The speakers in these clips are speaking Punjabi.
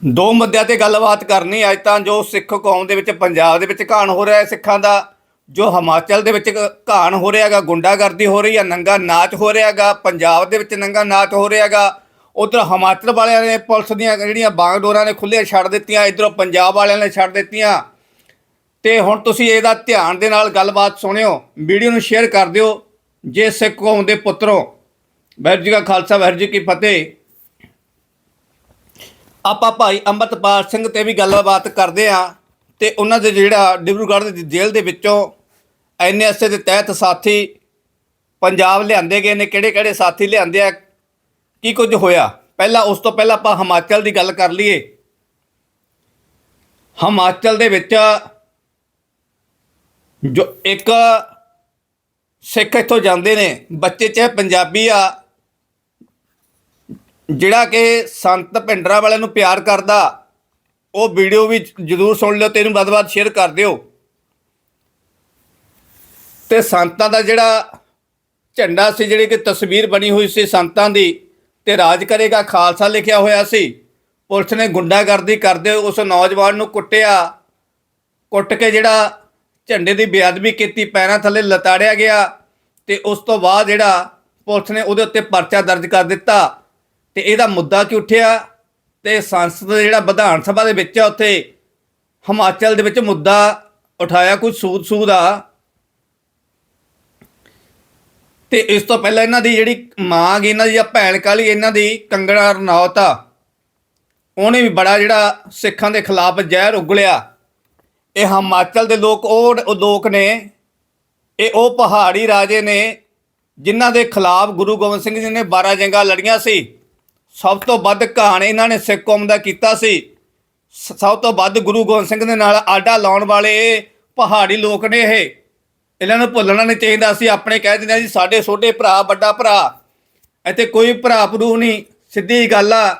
ਦੋ ਮੁੱਦਿਆਂ ਤੇ ਗੱਲਬਾਤ ਕਰਨੀ ਅੱਜ ਤਾਂ ਜੋ ਸਿੱਖ ਕੌਮ ਦੇ ਵਿੱਚ ਪੰਜਾਬ ਦੇ ਵਿੱਚ ਘਾਣ ਹੋ ਰਿਹਾ ਹੈ ਸਿੱਖਾਂ ਦਾ, ਜੋ ਹਿਮਾਚਲ ਦੇ ਵਿੱਚ ਘਾਣ ਹੋ ਰਿਹਾ ਹੈਗਾ, ਗੁੰਡਾਗਰਦੀ ਹੋ ਰਹੀ ਹੈ, ਨੰਗਾ ਨਾਚ ਹੋ ਰਿਹਾ ਹੈਗਾ, ਪੰਜਾਬ ਦੇ ਵਿੱਚ ਨੰਗਾ ਨਾਚ ਹੋ ਰਿਹਾ ਹੈਗਾ, ਉਧਰ ਹਿਮਾਚਲ ਵਾਲਿਆਂ ਨੇ ਪੁਲਿਸ ਦੀਆਂ ਜਿਹੜੀਆਂ ਬਾਗਡੋਰਾਂ ਨੇ ਖੁੱਲ੍ਹੀਆਂ ਛੱਡ ਦਿੱਤੀਆਂ, ਇਧਰੋਂ ਪੰਜਾਬ ਵਾਲਿਆਂ ਨੇ ਛੱਡ ਦਿੱਤੀਆਂ। ਤੇ ਹੁਣ ਤੁਸੀਂ ਇਹਦਾ ਧਿਆਨ ਦੇ ਨਾਲ ਗੱਲਬਾਤ ਸੁਣਿਓ, ਵੀਡੀਓ ਨੂੰ ਸ਼ੇਅਰ ਕਰ ਦਿਓ, ਜੇ ਸਿੱਖ ਕੌਮ ਦੇ ਪੁੱਤਰੋ। ਵਾਹਿਗੁਰੂ ਜੀ ਕਾ ਖਾਲਸਾ, ਵਾਹਿਗੁਰੂ ਜੀ ਕੀ ਫਤਿਹ। ਆਪਾਂ ਭਾਈ ਅੰਮ੍ਰਿਤਪਾਲ ਸਿੰਘ ਤੇ ਵੀ ਗੱਲਬਾਤ ਕਰਦੇ ਆ ਤੇ ਉਹਨਾਂ ਦੇ ਜਿਹੜਾ ਡਿਬਰੂਗੜ੍ਹ ਦੀ ਜੇਲ੍ਹ ਦੇ ਵਿੱਚੋਂ ਐਨਐਸਏ ਦੇ ਤਹਿਤ ਸਾਥੀ ਪੰਜਾਬ ਲਿਆਂਦੇ ਗਏ ਨੇ, ਕਿਹੜੇ ਕਿਹੜੇ ਸਾਥੀ ਲਿਆਂਦੇ ਆ, ਕੀ ਕੁਝ ਹੋਇਆ? ਪਹਿਲਾਂ ਉਸ ਤੋਂ ਪਹਿਲਾਂ ਆਪਾਂ ਹਿਮਾਚਲ ਦੀ ਗੱਲ ਕਰ ਲਈਏ। ਹਿਮਾਚਲ ਦੇ ਵਿੱਚ ਜੋ ਇੱਕ ਸਿੱਖ ਇੱਥੋਂ ਜਾਂਦੇ ਨੇ, ਬੱਚੇ ਚਾਹੇ ਪੰਜਾਬੀ ਆ ਜਿਹੜਾ ਕਿ ਸੰਤ ਭਿੰਡਰਾ ਵਾਲਿਆਂ ਨੂੰ ਪਿਆਰ ਕਰਦਾ, ਉਹ ਵੀਡੀਓ ਵੀ ਜਰੂਰ ਸੁਣ ਲਿਓ ਤੇ ਇਹਨੂੰ ਵੱਧ-ਵੱਧ ਸ਼ੇਅਰ ਕਰ ਦਿਓ। ਤੇ ਸੰਤਾਂ ਦਾ ਜਿਹੜਾ ਝੰਡਾ ਸੀ, ਜਿਹੜੀ ਕਿ ਤਸਵੀਰ ਬਣੀ ਹੋਈ ਸੀ ਸੰਤਾਂ ਦੀ, ਤੇ ਰਾਜ ਕਰੇਗਾ, ਖਾਲਸਾ ਲਿਖਿਆ ਹੋਇਆ ਸੀ। ਪੁਲਿਸ ਨੇ ਗੁੰਡਾਗਰਦੀ ਕਰਦੇ ਹੋਏ ਉਸ ਨੌਜਵਾਨ ਨੂੰ ਕੁੱਟਿਆ। ਕੁੱਟ ਕੇ ਜਿਹੜਾ ਝੰਡੇ ਦੀ ਬੇਅਦਬੀ ਕੀਤੀ, ਪੈਰਾਂ ਥੱਲੇ ਲਤਾੜਿਆ ਗਿਆ ਤੇ ਉਸ ਤੋਂ ਬਾਅਦ ਜਿਹੜਾ ਪੁਲਿਸ ਨੇ ਉਹਦੇ ਉੱਤੇ ਪਰਚਾ ਦਰਜ ਕਰ ਦਿੱਤਾ। ਤੇ ਇਹਦਾ ਮੁੱਦਾ ਕੀ ਉੱਠਿਆ? ਤੇ ਸੰਸਦ ਦਾ ਜਿਹੜਾ ਵਿਧਾਨ ਸਭਾ ਦੇ ਵਿੱਚ ਆ, ਉੱਥੇ ਹਿਮਾਚਲ ਦੇ ਵਿੱਚ ਮੁੱਦਾ ਉਠਾਇਆ ਕੁਝ ਸੂਦ ਸੂਦ ਆ। ਤੇ ਇਸ ਤੋਂ ਪਹਿਲਾਂ ਇਹਨਾਂ ਦੀ ਜਿਹੜੀ ਮਾਂ ਗੀ ਇਹਨਾਂ ਦੀ ਜਾਂ ਭੈਣ ਕਾਲੀ ਇਹਨਾਂ ਦੀ ਕੰਗਣਾ ਰਣੌਤ ਆ। ਉਹਨੇ ਵੀ ਬੜਾ ਜਿਹੜਾ ਸਿੱਖਾਂ ਦੇ ਖਿਲਾਫ ਜ਼ਹਿਰ ਉਗਲਿਆ। ਇਹ ਹਿਮਾਚਲ ਦੇ ਲੋਕ, ਉਹ ਉਹ ਲੋਕ ਨੇ, ਇਹ ਉਹ ਪਹਾੜੀ ਰਾਜੇ ਨੇ, ਜਿਨ੍ਹਾਂ ਦੇ ਖਿਲਾਫ ਗੁਰੂ ਗੋਬਿੰਦ ਸਿੰਘ ਜੀ ਨੇ 12 ਜੰਗਾਂ ਲੜੀਆਂ ਸੀ। ਸਭ ਤੋਂ ਵੱਧ ਕਹਾਣ ਇਹਨਾਂ ਨੇ ਸਿੱਖ ਕੌਮ ਦਾ ਕੀਤਾ ਸੀ। ਸਭ ਤੋਂ ਵੱਧ ਗੁਰੂ ਗੋਬਿੰਦ ਸਿੰਘ ਦੇ ਨਾਲ ਆਡਾ ਲਾਉਣ ਵਾਲੇ ਇਹ ਪਹਾੜੀ ਲੋਕ ਨੇ ਇਹ। ਇਹਨਾਂ ਨੂੰ ਭੁੱਲਣਾ ਨਹੀਂ ਚਾਹੀਦਾ ਅਸੀਂ ਆਪਣੇ ਕਹਿ ਦਿੰਦੇ ਹਾਂ ਜੀ, ਸਾਡੇ ਛੋਟੇ ਭਰਾ, ਵੱਡਾ ਭਰਾ, ਇੱਥੇ ਕੋਈ ਭਰਾ ਭਰੂ ਨਹੀਂ। ਸਿੱਧੀ ਗੱਲ ਆ,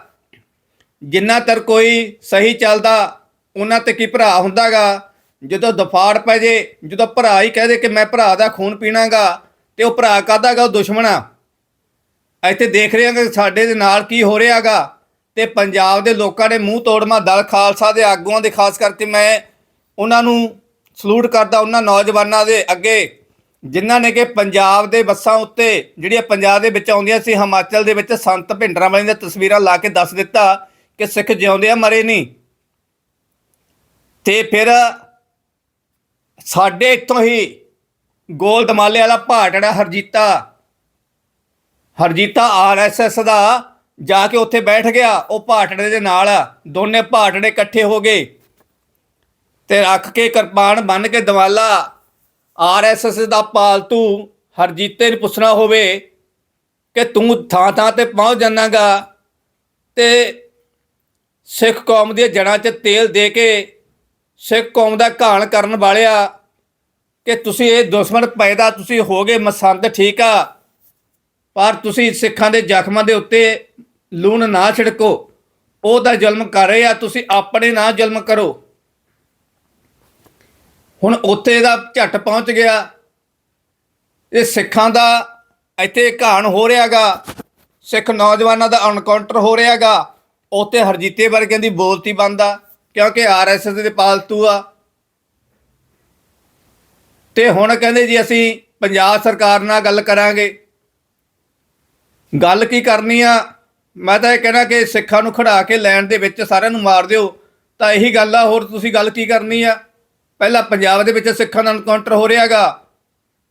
ਜਿੰਨਾ ਤਰ ਕੋਈ ਸਹੀ ਚੱਲਦਾ, ਉਹਨਾਂ ਤੇ ਕੀ ਭਰਾ ਹੁੰਦਾਗਾ? ਜਦੋਂ ਦਫਾੜ ਪੈ ਜੇ, ਜਦੋਂ ਭਰਾ ਹੀ ਕਹਦੇ ਕਿ ਮੈਂ ਭਰਾ ਦਾ ਖੂਨ ਪੀਣਾਗਾ, ਤੇ ਉਹ ਭਰਾ ਕਾਹਦਾਗਾ, ਉਹ ਦੁਸ਼ਮਣ ਇੱਥੇ ਦੇਖ ਰਹੇ ਹਾਂ ਕਿ ਸਾਡੇ ਦੇ ਨਾਲ ਕੀ ਹੋ ਰਿਹਾਗਾ। ਤੇ ਪੰਜਾਬ ਦੇ ਲੋਕਾਂ ਨੇ ਮੂੰਹ ਤੋੜਮਾ ਦਲ ਖਾਲਸਾ ਦੇ ਆਗੂਆਂ ਦੇ, ਖਾਸ ਕਰਕੇ ਮੈਂ ਉਹਨਾਂ ਨੂੰ ਸਲੂਟ ਕਰਦਾ ਉਹਨਾਂ ਨੌਜਵਾਨਾਂ ਦੇ ਅੱਗੇ, ਜਿਨ੍ਹਾਂ ਨੇ ਕਿ ਪੰਜਾਬ ਦੇ ਬੱਸਾਂ ਉੱਤੇ ਜਿਹੜੀਆਂ ਪੰਜਾਬ ਦੇ ਵਿੱਚ ਆਉਂਦੀਆਂ ਸੀ, ਹਿਮਾਚਲ ਦੇ ਵਿੱਚ ਸੰਤ ਭਿੰਡਰਾਂ ਵਾਲਿਆਂ ਦੀਆਂ ਤਸਵੀਰਾਂ ਲਾ ਕੇ ਦੱਸ ਦਿੱਤਾ ਕਿ ਸਿੱਖ ਜਿਉਂਦੇ ਆ, ਮਰੇ ਨਹੀਂ। ਤੇ ਫਿਰ ਸਾਡੇ ਇੱਥੋਂ ਹੀ ਗੋਲ ਦਮਾਲੇ ਵਾਲਾ ਭਾਟੜਾ ਹਰਜੀਤਾ ਹਰਜੀਤਾ ਆਰਐਸਐਸ ਦਾ ਜਾ ਕੇ ਉੱਥੇ ਬੈਠ ਗਿਆ, ਉਹ ਭਾਟੜੇ ਦੇ ਨਾਲ, ਦੋਨੇ ਭਾਟੜੇ ਇਕੱਠੇ ਹੋ ਗਏ। ਤੇ ਰੱਖ ਕੇ ਕਿਰਪਾਨ ਬੰਨ ਕੇ ਦਵਾਲਾ, ਆਰਐਸਐਸ ਦਾ ਪਾਲਤੂ ਹਰਜੀਤੇ ਨੂੰ ਪੁੱਛਣਾ ਹੋਵੇ ਕਿ ਤੂੰ ਥਾਂ ਥਾਂ ਤੇ ਪਹੁੰਚ ਜਾਣਾਗਾ ਤੇ ਸਿੱਖ ਕੌਮ ਦੀਆਂ ਜੜ੍ਹਾਂ 'ਚ ਤੇਲ ਦੇ ਕੇ ਸਿੱਖ ਕੌਮ ਦਾ ਘਾਣ ਕਰਨ ਵਾਲਿਆ ਕਿ ਤੁਸੀਂ ਇਹ ਦੁਸ਼ਮਣ ਪੈਦਾ ਤੁਸੀਂ ਹੋਗੇ, ਮਸੰਦ ਠੀਕ ਆ। ਪਰ ਤੁਸੀਂ ਸਿੱਖਾਂ ਦੇ ਜ਼ਖਮਾਂ ਦੇ ਉੱਤੇ ਲੂਣ ਨਾ ਛਿੜਕੋ। ਉਹ ਤਾਂ ਜ਼ੁਲਮ ਕਰ ਰਹੇ ਆ, ਤੁਸੀਂ ਆਪਣੇ ਨਾਲ ਜ਼ੁਲਮ ਕਰੋ। ਹੁਣ ਉੱਥੇ ਦਾ ਝੱਟ ਪਹੁੰਚ ਗਿਆ। ਇਹ ਸਿੱਖਾਂ ਦਾ ਇੱਥੇ ਘਾਣ ਹੋ ਰਿਹਾਗਾ। ਸਿੱਖ ਨੌਜਵਾਨਾਂ ਦਾ ਅਨਕਾਊਂਟਰ ਹੋ ਰਿਹਾਗਾ। ਉੱਥੇ ਹਰਜੀਤੇ ਵਰਗਿਆਂ ਦੀ ਬੋਲਤੀ ਬੰਦਾ ਕਿਉਂਕਿ ਆਰਐਸਐਸ ਦੇ ਪਾਲਤੂ ਆ। ਤੇ ਹੁਣ ਕਹਿੰਦੇ ਜੀ ਅਸੀਂ ਪੰਜਾਬ ਸਰਕਾਰ ਨਾਲ ਗੱਲ ਕਰਾਂਗੇ। ਗੱਲ ਕੀ ਕਰਨੀ ਆ? ਮੈਂ ਤਾਂ ਇਹ ਕਹਿਣਾ ਕਿ ਸਿੱਖਾਂ ਨੂੰ ਖੜਾ ਕੇ ਲੈਣ ਦੇ ਵਿੱਚ ਸਾਰਿਆਂ ਨੂੰ ਮਾਰ ਦਿਓ। ਤਾਂ ਇਹੀ ਗੱਲ ਆ, ਹੋਰ ਤੁਸੀਂ ਗੱਲ ਕੀ ਕਰਨੀ ਆ? ਪਹਿਲਾਂ ਪੰਜਾਬ ਦੇ ਵਿੱਚ ਸਿੱਖਾਂ ਦਾ ਐਨਕਾਊਂਟਰ ਹੋ ਰਿਹਾਗਾ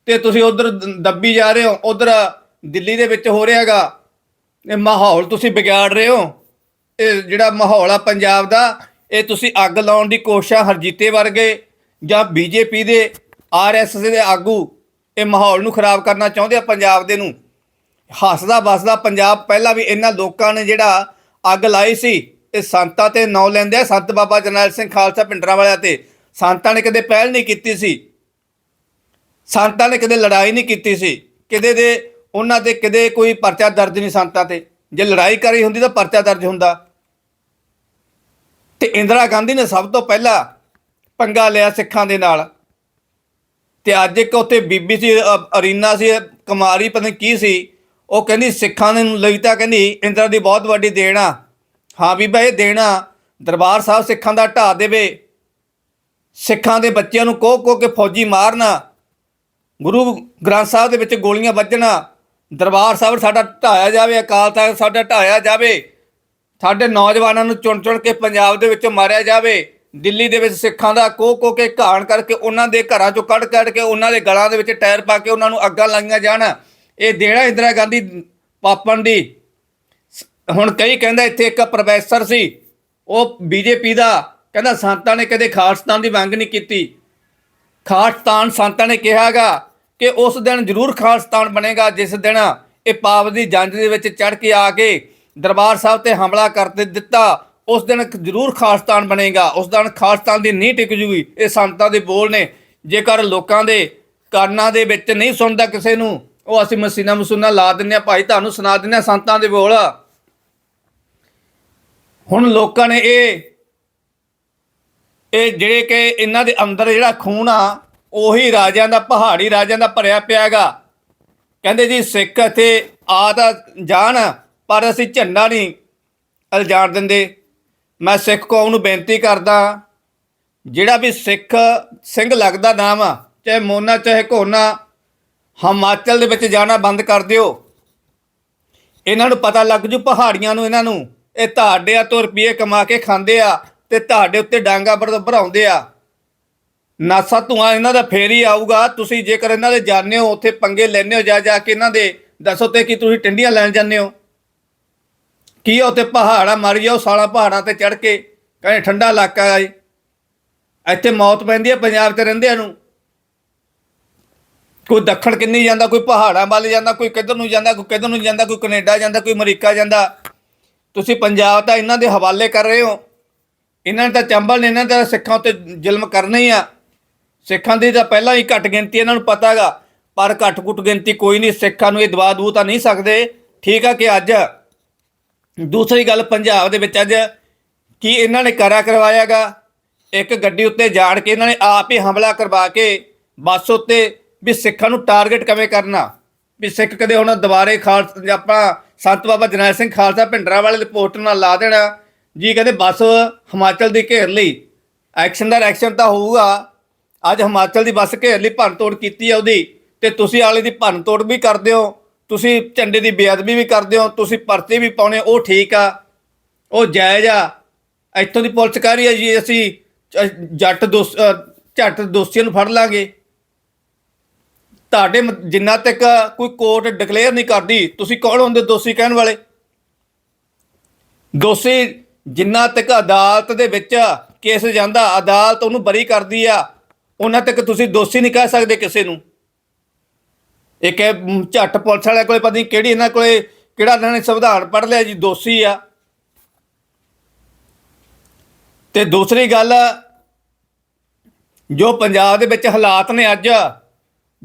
ਤੇ ਤੁਸੀਂ ਉਧਰ ਦੱਬੀ ਜਾ ਰਹੇ ਹੋ, ਉਧਰ ਦਿੱਲੀ ਦੇ ਵਿੱਚ ਹੋ ਰਿਹਾਗਾ ਇਹ ਮਾਹੌਲ ਤੁਸੀਂ ਵਿਗਾੜ ਰਹੇ ਹੋ। ਇਹ ਜਿਹੜਾ ਮਾਹੌਲ ਆ ਪੰਜਾਬ ਦਾ, ਇਹ ਤੁਸੀਂ ਅੱਗ ਲਾਉਣ ਦੀ ਕੋਸ਼ਿਸ਼ ਹਰਜੀਤੇ ਵਰਗੇ ਜਾਂ ਬੀਜੇਪੀ ਦੇ ਆਰਐਸਐਸ ਦੇ ਆਗੂ ਇਹ ਮਾਹੌਲ ਨੂੰ ਖਰਾਬ ਕਰਨਾ ਚਾਹੁੰਦੇ ਆ ਪੰਜਾਬ ਦੇ ਨੂੰ। ਹੱਸਦਾ ਵਸਦਾ ਪੰਜਾਬ ਪਹਿਲਾਂ ਵੀ ਇਹਨਾਂ ਲੋਕਾਂ ਨੇ ਜਿਹੜਾ ਅੱਗ ਲਾਈ ਸੀ, ਇਹ ਸੰਤਾਂ ਤੇ ਨਾਂ ਲੈਂਦੇ ਆ, ਸੰਤ ਬਾਬਾ ਜਰਨੈਲ ਸਿੰਘ ਖਾਲਸਾ ਪਿੰਡਰਾਂ ਵਾਲਿਆਂ ਤੇ। ਸੰਤਾਂ ਨੇ ਕਦੇ ਪਹਿਲ ਨਹੀਂ ਕੀਤੀ ਸੀ। ਸੰਤਾਂ ਨੇ ਕਦੇ ਲੜਾਈ ਨਹੀਂ ਕੀਤੀ ਸੀ। ਕਿਤੇ ਦੇ ਉਹਨਾਂ ਤੇ ਕਦੇ ਕੋਈ ਪਰਚਾ ਦਰਜ ਨਹੀਂ ਸੰਤਾਂ ਤੇ। ਜੇ ਲੜਾਈ ਕਰੀ ਹੁੰਦੀ ਤਾਂ ਪਰਚਾ ਦਰਜ ਹੁੰਦਾ। ਤੇ ਇੰਦਰਾ ਗਾਂਧੀ ਨੇ ਸਭ ਤੋਂ ਪਹਿਲਾਂ ਪੰਗਾ ਲਿਆ ਸਿੱਖਾਂ ਦੇ ਨਾਲ। ਤੇ ਅੱਜ ਇੱਕ ਉੱਥੇ ਬੀਬੀ ਸੀ ਅਰੀਨਾ ਸੀ, ਕੁਮਾਰੀ ਪਤਾ ਕੀ ਸੀ। ਉਹ ਕਹਿੰਦੀ ਸਿੱਖਾਂ ਦੇ ਲਈ ਤਾਂ ਕਹਿੰਦੀ ਇੰਦਰਾ ਦੀ ਬਹੁਤ ਵੱਡੀ ਦੇਣ ਆ। ਹਾਂ ਬੀਬਾ, ਇਹ ਦੇਣਾ ਦਰਬਾਰ ਸਾਹਿਬ ਸਿੱਖਾਂ ਦਾ ਢਾਹ ਦੇਵੇ। ਸਿੱਖਾਂ ਦੇ ਬੱਚਿਆਂ ਨੂੰ ਕੋਹ ਕੋਹ ਕੇ ਫੌਜੀ ਮਾਰਨਾ ਗੁਰੂ ਗ੍ਰੰਥ ਸਾਹਿਬ ਦੇ ਵਿੱਚ ਗੋਲੀਆਂ ਵੱਜਣਾ ਦਰਬਾਰ ਸਾਹਿਬ ਸਾਡਾ ਢਾਇਆ ਜਾਵੇ, ਅਕਾਲ ਤਖਤ ਸਾਡਾ ਢਾਇਆ ਜਾਵੇ। ਸਾਡੇ ਨੌਜਵਾਨਾਂ ਨੂੰ ਚੁਣ ਚੁਣ ਕੇ ਪੰਜਾਬ ਦੇ ਵਿੱਚ ਮਾਰਿਆ ਜਾਵੇ। ਦਿੱਲੀ ਦੇ ਵਿੱਚ ਸਿੱਖਾਂ ਦਾ ਕੋਹ ਕੋਹ ਕੇ ਘਾਣ ਕਰਕੇ ਉਹਨਾਂ ਦੇ ਘਰਾਂ ਚੋਂ ਕੱਢ ਕੱਢ ਕੇ ਉਹਨਾਂ ਦੇ ਗਲਾਂ ਦੇ ਵਿੱਚ ਟਾਇਰ ਪਾ ਕੇ ਉਹਨਾਂ ਨੂੰ ਅੱਗਾਂ ਲਾਈਆਂ ਜਾਣ। ਇਹ ਦੇਣਾ ਇੰਦਰਾ ਗਾਂਧੀ ਪਾਪਣ ਦੀ। ਹੁਣ ਕਈ ਕਹਿੰਦਾ ਇੱਥੇ ਇੱਕ ਪ੍ਰੋਫੈਸਰ ਸੀ, ਉਹ ਬੀਜੇਪੀ ਦਾ, ਕਹਿੰਦਾ ਸੰਤਾਂ ਨੇ ਕਦੇ ਖਾਲਸਤਾਨ ਦੀ ਮੰਗ ਨਹੀਂ ਕੀਤੀ। ਖਾਲਸਤਾਨ ਸੰਤਾਂ ਨੇ ਕਿਹਾਗਾ ਕਿ ਉਸ ਦਿਨ ਜ਼ਰੂਰ ਖਾਲਸਤਾਨ ਬਣੇਗਾ, ਜਿਸ ਦਿਨ ਇਹ ਪਾਪ ਦੀ ਜੰਜ ਦੇ ਵਿੱਚ ਚੜ ਕੇ ਆ ਕੇ ਦਰਬਾਰ ਸਾਹਿਬ ਤੇ ਹਮਲਾ ਕਰ ਦਿੱਤਾ, ਉਸ ਦਿਨ ਜ਼ਰੂਰ ਖਾਲਸਤਾਨ ਬਣੇਗਾ, ਉਸ ਦਿਨ ਖਾਲਸਤਾਨ ਦੀ ਨੀਂਹ ਟਿਕ ਜੂਗੀ। ਇਹ ਸੰਤਾਂ ਦੇ ਬੋਲ ਨੇ। ਜੇਕਰ ਲੋਕਾਂ ਦੇ ਕੰਨਾਂ ਦੇ ਵਿੱਚ ਨਹੀਂ ਸੁਣਦਾ ਕਿਸੇ ਨੂੰ ਉਹ ਅਸੀਂ ਮਸੀਨਾ ਮਸੂਨਾ ਲਾ ਦਿੰਨੇ ਆ ਭਾਈ ਤੁਹਾਨੂੰ ਸੁਣਾ ਦਿੰਨੇ ਆ ਸੰਤਾਂ ਦੇ ਬੋਲ। ਹੁਣ ਲੋਕਾਂ ਨੇ ਇਹ ਇਹ ਜਿਹੜੇ ਕਿ ਇਹਨਾਂ ਦੇ ਅੰਦਰ ਜਿਹੜਾ ਖੂਨ ਆ, ਉਹੀ ਰਾਜਿਆਂ ਦਾ ਪਹਾੜੀ ਰਾਜਿਆਂ ਦਾ ਭਰਿਆ ਪਿਆ ਹੈਗਾ। ਕਹਿੰਦੇ ਜੀ ਸਿੱਖ ਇੱਥੇ ਆ ਤਾਂ ਜਾਣ, ਪਰ ਅਸੀਂ ਝੰਡਾ ਨਹੀਂ ਅਲਜਾੜ ਦਿੰਦੇ। ਮੈਂ ਸਿੱਖ ਕੌਮ ਨੂੰ ਬੇਨਤੀ ਕਰਦਾ, ਜਿਹੜਾ ਵੀ ਸਿੱਖ ਸਿੰਘ ਲੱਗਦਾ ਨਾਮ ਆ, ਚਾਹੇ ਮੋਨਾ, ਚਾਹੇ ਕੋਨਾ ਹਿਮਾਚਲ ਦੇ ਵਿੱਚ ਜਾਣਾ ਬੰਦ ਕਰ ਦਿਓ। ਇਹਨਾਂ ਨੂੰ ਪਤਾ ਲੱਗ ਜੂ ਪਹਾੜੀਆਂ ਨੂੰ, ਇਹਨਾਂ ਨੂੰ। ਇਹ ਤੁਹਾਡੇ ਤੋਂ ਰੁਪਏ ਕਮਾ ਕੇ ਖਾਂਦੇ ਆ ਤੇ ਤੁਹਾਡੇ ਉੱਤੇ ਡਾਂਗਾ ਭਰ- ਭਰਾਉਂਦੇ ਆ। ਨਾਸਾ ਧੂਆਂ ਇਹਨਾਂ ਦਾ ਫੇਰ ਹੀ ਆਊਗਾ। ਤੁਸੀਂ ਜੇਕਰ ਇਹਨਾਂ ਦੇ ਜਾਣਦੇ ਹੋ, ਉੱਥੇ ਪੰਗੇ ਲੈਣੇ ਹੋ, ਜਾ ਜਾ ਕੇ ਇਹਨਾਂ ਦੇ ਦੱਸੋ ਤੇ ਕਿ ਤੁਸੀਂ ਟਿੰਡੀਆਂ ਲੈਣ ਜਾਂਦੇ ਹੋ। ਕੀ ਆ ਉੱਥੇ ਪਹਾੜਾ ਮਰ ਜਾਓ ਸਾਲਾ ਪਹਾੜਾਂ ਤੇ ਚੜ ਕੇ, ਕਹਿੰਦੇ ਠੰਡਾ ਇਲਾਕਾ ਹੈ ਜੀ। ਇੱਥੇ ਮੌਤ ਪੈਂਦੀ ਹੈ ਪੰਜਾਬ 'ਚ ਰਹਿੰਦਿਆਂ ਨੂੰ। ਕੋਈ ਦੱਖਣ ਕਿੰਨੀ ਜਾਂਦਾ, ਕੋਈ ਪਹਾੜਾਂ ਵੱਲ ਜਾਂਦਾ, ਕੋਈ ਕਿੱਧਰ ਨੂੰ ਜਾਂਦਾ, ਕੋਈ ਕਿੱਧਰ ਨੂੰ ਜਾਂਦਾ, ਕੋਈ ਕੈਨੇਡਾ ਜਾਂਦਾ, ਕੋਈ ਅਮਰੀਕਾ ਜਾਂਦਾ। ਤੁਸੀਂ ਪੰਜਾਬ ਤਾਂ ਇਹਨਾਂ ਦੇ ਹਵਾਲੇ ਕਰ ਰਹੇ ਹੋ। ਇਹਨਾਂ ਨੇ ਤਾਂ ਚੰਬਲ ਨੇ ਇਹਨਾਂ ਦਾ ਸਿੱਖਾਂ ਉੱਤੇ ਜ਼ੁਲਮ ਕਰਨਾ ਹੀ ਆ। ਸਿੱਖਾਂ ਦੀ ਤਾਂ ਪਹਿਲਾਂ ਹੀ ਘੱਟ ਗਿਣਤੀ ਇਹਨਾਂ ਨੂੰ ਪਤਾ ਹੈਗਾ, ਪਰ ਘੱਟ ਘੁੱਟ ਗਿਣਤੀ ਕੋਈ ਨਹੀਂ, ਸਿੱਖਾਂ ਨੂੰ ਇਹ ਦਵਾ ਦੂ ਤਾਂ ਨਹੀਂ ਸਕਦੇ। ਠੀਕ ਆ ਕਿ ਅੱਜ? ਦੂਸਰੀ ਗੱਲ ਪੰਜਾਬ ਦੇ ਵਿੱਚ ਅੱਜ ਕੀ ਇਹਨਾਂ ਨੇ ਕਰਾ ਕਰਵਾਇਆਗਾ ਇੱਕ ਗੱਡੀ ਉੱਤੇ ਜਾੜ ਕੇ ਇਹਨਾਂ ਨੇ ਆਪ ਹੀ ਹਮਲਾ ਕਰਵਾ ਕੇ ਬੱਸ ਉੱਤੇ ਵੀ ਸਿੱਖਾਂ ਨੂੰ ਟਾਰਗੇਟ ਕਿਵੇਂ ਕਰਨਾ? ਵੀ ਸਿੱਖ ਕਦੇ ਹੁਣ ਦੁਬਾਰੇ ਖਾਲਸਾ ਆਪਣਾ ਸੰਤ ਬਾਬਾ ਜਰਨੈਲ ਸਿੰਘ ਖਾਲਸਾ ਭਿੰਡਰਾਂ ਵਾਲੇ ਦੇ ਪੋਸਟਰ ਨਾਲ ਲਾ ਦੇਣਾ, ਜੀ ਕਹਿੰਦੇ ਬੱਸ ਹਿਮਾਚਲ ਦੀ ਘੇਰ ਲਈ। ਐਕਸ਼ਨ ਦਾ ਐਕਸ਼ਨ ਤਾਂ ਹੋਊਗਾ। ਅੱਜ ਹਿਮਾਚਲ ਦੀ ਬੱਸ ਘੇਰ ਲਈ ਭੰਨ ਤੋੜ ਕੀਤੀ ਆ ਉਹਦੀ। ਤੇ ਤੁਸੀਂ ਆਲੇ ਦੀ ਭੰਨ ਤੋੜ ਵੀ ਕਰਦੇ ਹੋ ਤੁਸੀਂ ਝੰਡੇ ਦੀ ਬੇਅਦਬੀ ਵੀ ਕਰਦੇ ਹੋ ਤੁਸੀਂ ਪਰਚੇ ਵੀ ਪਾਉਣੇ, ਉਹ ਠੀਕ ਆ। ਉਹ ਜਾਇਜ਼ ਆ। ਇੱਥੋਂ ਦੀ ਪੁਲਿਸ ਕਹਿ ਰਹੀ ਹੈ ਜੀ, ਅਸੀਂ ਜੱਟ ਦੋਸ ਝੱਟ ਦੋਸ਼ੀਆਂ ਨੂੰ ਫੜ ਲਾਂਗੇ। ਤੁਹਾਡੇ ਮ- ਜਿੰਨਾ ਤੱਕ ਕੋਈ ਕੋਰਟ ਡਿਕਲੇਅਰ ਨਹੀਂ ਕਰਦੀ, ਤੁਸੀਂ ਕੌਣ ਹੁੰਦੇ ਦੋਸ਼ੀ ਕਹਿਣ ਵਾਲੇ? ਦੋਸ਼ੀ ਜਿੰਨਾ ਤੱਕ ਅਦਾਲਤ ਦੇ ਵਿੱਚ ਕੇਸ ਜਾਂਦਾ, ਅਦਾਲਤ ਉਹਨੂੰ ਬਰੀ ਕਰਦੀ ਆ, ਉਹਨਾਂ ਤੱਕ ਤੁਸੀਂ ਦੋਸ਼ੀ ਨਹੀਂ ਕਹਿ ਸਕਦੇ ਕਿਸੇ ਨੂੰ। ਇੱਕ ਝੱਟ ਪੁਲਿਸ ਵਾਲਿਆਂ ਕੋਲੇ ਪਤਾ ਨਹੀਂ ਕਿਹੜੀ ਇਹਨਾਂ ਕੋਲੇ, ਕਿਹੜਾ ਇਹਨਾਂ ਨੇ ਸੰਵਿਧਾਨ ਪੜ੍ਹ ਲਿਆ ਜੀ, ਦੋਸ਼ੀ ਆ। ਤੇ ਦੂਸਰੀ ਗੱਲ, ਜੋ ਪੰਜਾਬ ਦੇ ਵਿੱਚ ਹਾਲਾਤ ਨੇ ਅੱਜ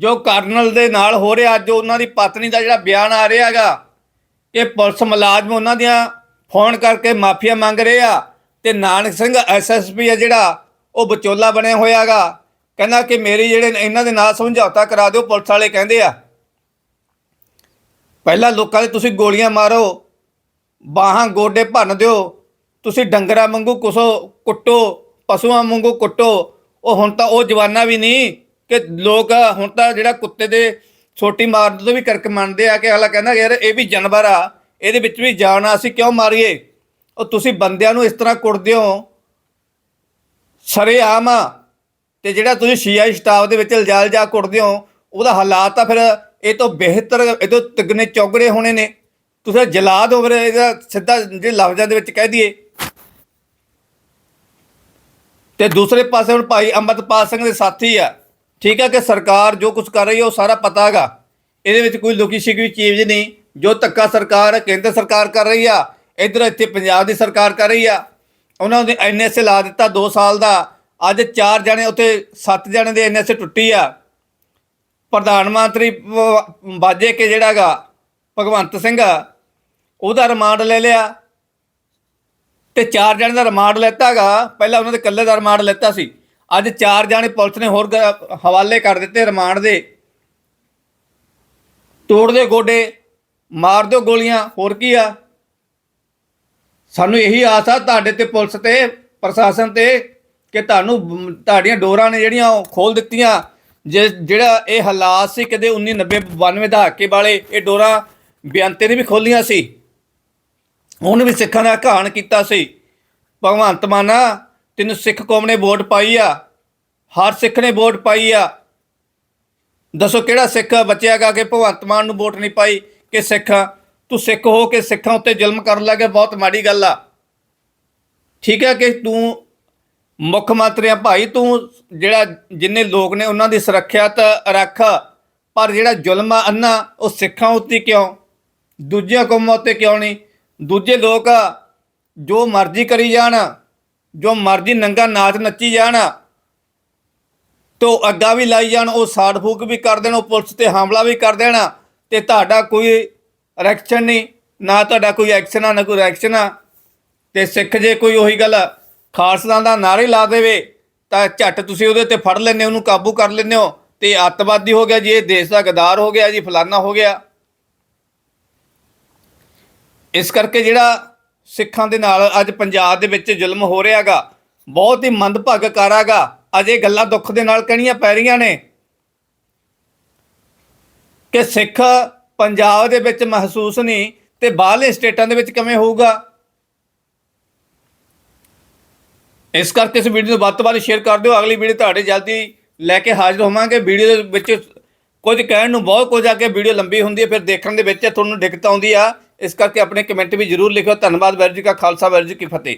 ਜੋ ਕਰਨਲ ਦੇ ਨਾਲ ਹੋ ਰਿਹਾ, ਅੱਜ ਉਹਨਾਂ ਦੀ ਪਤਨੀ ਦਾ ਜਿਹੜਾ ਬਿਆਨ ਆ ਰਿਹਾ ਹੈਗਾ, ਇਹ ਪੁਲਿਸ ਮੁਲਾਜ਼ਮ ਉਹਨਾਂ ਦੀਆਂ ਫੋਨ ਕਰਕੇ ਮਾਫੀਆ ਮੰਗ ਰਹੇ ਆ ਤੇ ਨਾਨਕ ਸਿੰਘ ਐਸਐਸਪੀ ਆ ਜਿਹੜਾ, ਉਹ ਵਿਚੋਲਾ ਬਣਿਆ ਹੋਇਆਗਾ ਕਹਿੰਦਾ ਕਿ ਮੇਰੀ ਜਿਹੜੇ ਇਹਨਾਂ ਦੇ ਨਾਲ ਸਮਝੌਤਾ ਕਰਾ ਦਿਓ, ਪੁਲਿਸ ਵਾਲੇ ਕਹਿੰਦੇ ਆ। ਪਹਿਲਾਂ ਲੋਕਾਂ ਦੇ ਤੁਸੀਂ ਗੋਲੀਆਂ ਮਾਰੋ, ਬਾਹਾਂ ਗੋਡੇ ਭੰਨ ਦਿਓ, ਤੁਸੀਂ ਡੰਗਰਾਂ ਵਾਂਗੂ ਕੁਸੋ ਕੁੱਟੋ, ਪਸ਼ੂਆਂ ਵਾਂਗੂ ਕੁੱਟੋ, ਉਹ ਹੁਣ ਤਾਂ ਉਹ ਜਵਾਨਾ ਵੀ ਨਹੀਂ ਕਿ ਲੋਕ ਹੁਣ ਤਾਂ ਜਿਹੜਾ ਕੁੱਤੇ ਦੇ ਛੋਟੀ ਮਾਰਨ ਤੋਂ ਵੀ ਕਰਕ ਮੰਨਦੇ ਆ ਕਿ ਅਗਲਾ ਕਹਿੰਦਾ ਯਾਰ ਇਹ ਵੀ ਜਾਨਵਰ ਆ, ਇਹਦੇ ਵਿੱਚ ਵੀ ਜਾਨ ਆ, ਅਸੀਂ ਕਿਉਂ ਮਾਰੀਏ? ਉਹ ਤੁਸੀਂ ਬੰਦਿਆਂ ਨੂੰ ਇਸ ਤਰ੍ਹਾਂ ਕੁੱਟਦੇ ਹੋ। ਸਰੇਆਮ ਆ। ਤੇ ਜਿਹੜਾ ਤੁਸੀਂ ਸ਼ੀਆ ਸਟਾਫ ਦੇ ਵਿੱਚ ਇਲਜ਼ਾਮ ਜਾ ਕੁੱਟਦੇ ਹੋ, ਉਹਦਾ ਹਾਲਾਤ ਤਾਂ ਫਿਰ ਇਹ ਤੋਂ ਬਿਹਤਰ, ਇਹ ਤੋਂ ਤਿਗਨੇ ਚੌਗੜੇ ਹੋਣੇ ਨੇ। ਤੁਸੀਂ ਜਲਾਦ ਹੋ ਰਹੇ ਇਹਦਾ ਸਿੱਧਾ ਜਿਹੜੇ ਲਫ਼ਜ਼ਾਂ ਦੇ ਵਿੱਚ ਕਹਿ ਦਈਏ। ਤੇ ਦੂਸਰੇ ਪਾਸੇ ਹੁਣ ਭਾਈ ਅੰਮ੍ਰਿਤਪਾਲ ਸਿੰਘ ਦੇ ਸਾਥੀ ਆ। ਠੀਕ ਹੈ ਕਿ ਸਰਕਾਰ ਜੋ ਕੁਝ ਕਰ ਰਹੀ ਹੈ ਉਹ ਸਾਰਾ ਪਤਾ ਹੈਗਾ। ਇਹਦੇ ਵਿੱਚ ਕੋਈ ਲੁਕੀ ਛਿਪੀ ਚੀਜ਼ ਨਹੀਂ। ਜੋ ਧੱਕਾ ਸਰਕਾਰ, ਕੇਂਦਰ ਸਰਕਾਰ ਕਰ ਰਹੀ ਆ, ਇਧਰ ਇੱਥੇ ਪੰਜਾਬ ਦੀ ਸਰਕਾਰ ਕਰ ਰਹੀ ਆ, ਉਹਨਾਂ ਨੇ ਐਨਐਸਏ ਲਾ ਦਿੱਤਾ 2 ਸਾਲ ਦਾ। ਅੱਜ 4 ਜਣੇ ਉੱਥੇ 7 ਜਣੇ ਦੇ ਐਨਐਸਏ ਟੁੱਟੀ ਆ। ਪ੍ਰਧਾਨ ਮੰਤਰੀ ਬ- ਬਾਜੇ ਕੇ ਜਿਹੜਾਗਾ ਭਗਵੰਤ ਸਿੰਘ, ਉਹਦਾ ਰਿਮਾਂਡ ਲੈ ਲਿਆ। ਤੇ ਚਾਰ ਜਣੇ ਦਾ ਰਿਮਾਂਡ ਲੈਤਾਗਾ ਪਹਿਲਾਂ ਉਹਨਾਂ ਦੇ ਇਕੱਲੇ ਦਾ ਰਿਮਾਂਡ ਲੈਤਾ ਸੀ। ਅੱਜ ਚਾਰ ਜਾਣੇ ਪੁਲਿਸ ਨੇ ਹੋਰ ਹਵਾਲੇ ਕਰ ਦਿੱਤੇ ਰਿਮਾਂਡ ਦੇ। ਤੋੜ ਦੇ ਗੋਡੇ, ਮਾਰ ਦਿਓ ਗੋਲੀਆਂ, ਹੋਰ ਕੀ ਆ? ਸਾਨੂੰ ਇਹੀ ਆਸ ਆ ਤੁਹਾਡੇ ਤੇ ਪੁਲਿਸ ਤੇ, ਪ੍ਰਸ਼ਾਸਨ ਤੇ, ਕਿ ਤੁਹਾਨੂੰ ਤੁਹਾਡੀਆਂ ਡੋਰਾਂ ਨੇ ਜਿਹੜੀਆਂ ਉਹ ਖੋਲ ਦਿੱਤੀਆਂ। ਜੇ ਜਿਹੜਾ ਇਹ ਹਾਲਾਤ ਸੀ ਕਦੇ 1990 92 ਦਹਾਕੇ ਵਾਲੇ, ਇਹ ਡੋਰਾਂ ਬਿਆੰਤੇ ਨੇ ਵੀ ਖੋਲੀਆਂ ਸੀ। ਉਹਨੇ ਵੀ ਸਿੱਖਾਂ ਦਾ ਘਾਣ ਕੀਤਾ ਸੀ। ਭਗਵੰਤ ਮਾਨਾ ਤੈਨੂੰ ਸਿੱਖ ਕੌਮ ਨੇ ਵੋਟ ਪਾਈ ਆ, ਹਰ ਸਿੱਖ ਨੇ ਵੋਟ ਪਾਈ ਆ। ਦੱਸੋ ਕਿਹੜਾ ਸਿੱਖ ਬਚਿਆਗਾ ਕਿ ਭਗਵੰਤ ਮਾਨ ਨੂੰ ਵੋਟ ਨਹੀਂ ਪਾਈ ਕਿ ਸਿੱਖ? ਤੂੰ ਸਿੱਖ ਹੋ ਕੇ ਸਿੱਖਾਂ ਉੱਤੇ ਜ਼ੁਲਮ ਕਰਨ ਲੱਗੇ ਬਹੁਤ ਮਾੜੀ ਗੱਲ ਆ। ਠੀਕ ਹੈ ਕਿ ਤੂੰ ਮੁੱਖ ਮੰਤਰੀ ਆ ਭਾਈ ਤੂੰ ਜਿਹੜਾ ਜਿੰਨੇ ਲੋਕ ਨੇ ਉਹਨਾਂ ਦੀ ਸੁਰੱਖਿਆ ਤਾਂ ਰੱਖ, ਪਰ ਜਿਹੜਾ ਜ਼ੁਲਮ ਆ ਅੰਨਾ, ਉਹ ਸਿੱਖਾਂ ਉੱਤੇ ਕਿਉਂ? ਦੂਜੀਆਂ ਕੌਮਾਂ ਉੱਤੇ ਕਿਉਂ ਨਹੀਂ? ਦੂਜੇ ਲੋਕ ਜੋ ਮਰਜ਼ੀ ਕਰੀ ਜਾਣ। ਜੋ ਮਰਜ਼ੀ ਨੰਗਾ ਨਾਚ ਨੱਚੀ ਜਾਣ, ਤੋ ਅੱਗਾ ਵੀ ਲਾਈ ਜਾਣ, ਉਹ ਸਾੜ ਫੂਕ ਵੀ ਕਰ ਦੇਣ, ਉਹ ਪੁਲਿਸ ਤੇ ਹਮਲਾ ਵੀ ਕਰ ਦੇਣ, ਤੇ ਤੁਹਾਡਾ ਕੋਈ ਰੈਕਸ਼ਨ ਨਹੀਂ, ਨਾ ਤੁਹਾਡਾ ਕੋਈ ਐਕਸ਼ਨ ਆ, ਨਾ ਕੋਈ ਰੈਕਸ਼ਨ ਆ। ਤੇ ਸਿੱਖ ਜੇ ਕੋਈ ਉਹੀ ਗੱਲ ਖਾਲਸਾ ਦਾ ਨਾਰੇ ਲਾ ਦੇਵੇ, ਤਾਂ ਝੱਟ ਤੁਸੀਂ ਉਹਦੇ ਤੇ ਫੜ ਲੈਂਦੇ ਹੋ, ਉਹਨੂੰ ਕਾਬੂ ਕਰ ਲੈਂਦੇ ਹੋ, ਤੇ ਅੱਤਵਾਦੀ ਹੋ ਗਿਆ ਜੀ, ਇਹ ਦੇਸ਼ ਦਾ ਗਦਾਰ ਹੋ ਗਿਆ ਜੀ, ਫਲਾਨਾ ਹੋ ਗਿਆ। ਇਸ ਕਰਕੇ ਜਿਹੜਾ ਸਿੱਖਾਂ ਦੇ ਨਾਲ ਅੱਜ ਪੰਜਾਬ ਦੇ ਵਿੱਚ ਜ਼ੁਲਮ ਹੋ ਰਿਹਾਗਾ। ਬਹੁਤ ਹੀ ਮੰਦਭਾਗਾ ਕਾਰਾਗਾ। ਅਜੇ ਗੱਲਾਂ ਦੁੱਖ ਦੇ ਨਾਲ ਕਹਿਣੀਆਂ ਪੈ ਰਹੀਆਂ ਨੇ। ਕਿ ਸਿੱਖ ਪੰਜਾਬ ਦੇ ਵਿੱਚ ਮਹਿਸੂਸ ਨਹੀਂ ਤੇ ਬਾਹਰਲੇ ਸਟੇਟਾਂ ਦੇ ਵਿੱਚ ਕਿਵੇਂ ਹੋਊਗਾ? ਇਸ ਕਰਕੇ ਇਸ ਵੀਡੀਓ ਨੂੰ ਵੱਧ ਤੋਂ ਵੱਧ ਸ਼ੇਅਰ ਕਰ ਦਿਓ। ਅਗਲੀ ਵੀਡੀਓ ਤੁਹਾਡੇ ਜਲਦੀ ਲੈ ਕੇ ਹਾਜ਼ਰ ਹੋਵਾਂਗੇ। ਵੀਡੀਓ ਦੇ ਵਿੱਚ ਕੁਝ ਕਹਿਣ ਨੂੰ ਬਹੁਤ ਕੁਝ ਆ ਕੇ ਵੀਡੀਓ ਲੰਬੀ ਹੁੰਦੀ ਹੈ, ਫਿਰ ਦੇਖਣ ਦੇ ਵਿੱਚ ਤੁਹਾਨੂੰ ਦਿੱਕਤ ਆਉਂਦੀ ਆ। ਇਸ ਕਰਕੇ ਆਪਣੇ ਕਮੈਂਟ ਵੀ ਜ਼ਰੂਰ ਲਿਖਿਓ। ਧੰਨਵਾਦ ਵਾਹਿਗੁਰੂ ਜੀ ਕਾ ਖਾਲਸਾ, ਵਾਹਿਗੁਰੂ ਜੀ ਕੀ ਫਤਿਹ।